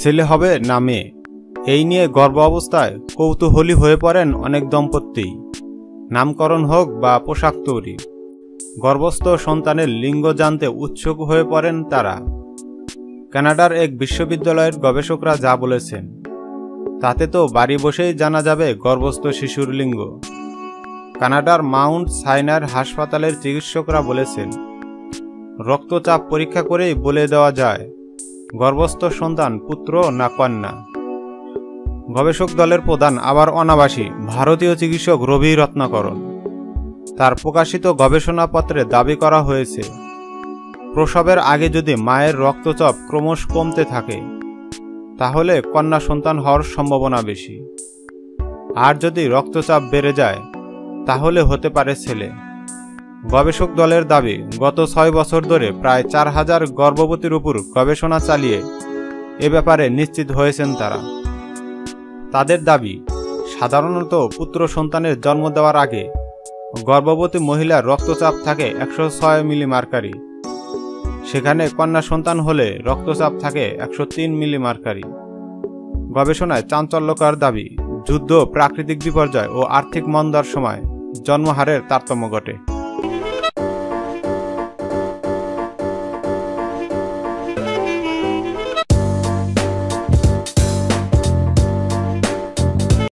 ছেলে হবে না মেয়ে। এই নিয়ে গর্ভ অবস্থায় কৌতূহলী হয়ে পড়েন অনেক দম্পতি। নামকরণ হোক বা পোশাক তৈরি, গর্ভস্থ সন্তানের লিঙ্গ জানতে উৎসুক হয়ে পড়েন তারা। কানাডার এক বিশ্ববিদ্যালয়ের গবেষকরা যা বলেছেন, তাতে তো বাড়ি বসেই জানা যাবে গর্ভস্থ শিশুর লিঙ্গ। কানাডার মাউন্ট সাইনার হাসপাতালের চিকিৎসকরা বলেছেন, রক্তচাপ পরীক্ষা করেই বলে দেওয়া যায় গর্ভস্থ সন্তান, পুত্র না কন্যা। গবেষক দলের প্রধান আবার অনাবাসী, ভারতীয় চিকিৎসক রবি রত্নাকরণ। তার প্রকাশিত গবেষণাপত্রে দাবি করা হয়েছে, প্রসবের আগে যদি মায়ের রক্তচাপ ক্রমশ কমতে থাকে, তাহলে কন্যা সন্তান হওয়ার সম্ভাবনা বেশি। আর যদি রক্তচাপ বেড়ে যায়, তাহলে হতে পারে ছেলে। গবেষক দলের দাবি, গত ছয় বছর ধরে প্রায় চার হাজার গর্ভবতীর উপর গবেষণা চালিয়ে এ ব্যাপারে নিশ্চিত হয়েছেন তারা। তাদের দাবি, সাধারণত পুত্র সন্তানের জন্ম দেওয়ার আগে গর্ভবতী মহিলার রক্তচাপ থাকে একশো ছয় মিলিমার্কারি। সেখানে কন্যা সন্তান হলে রক্তচাপ থাকে একশো তিন মিলিমার্কারি। গবেষণায় চাঞ্চল্যকর দাবি, যুদ্ধ, প্রাকৃতিক বিপর্যয় ও আর্থিক মন্দার সময় জন্মহারের তারতম্য ঘটে।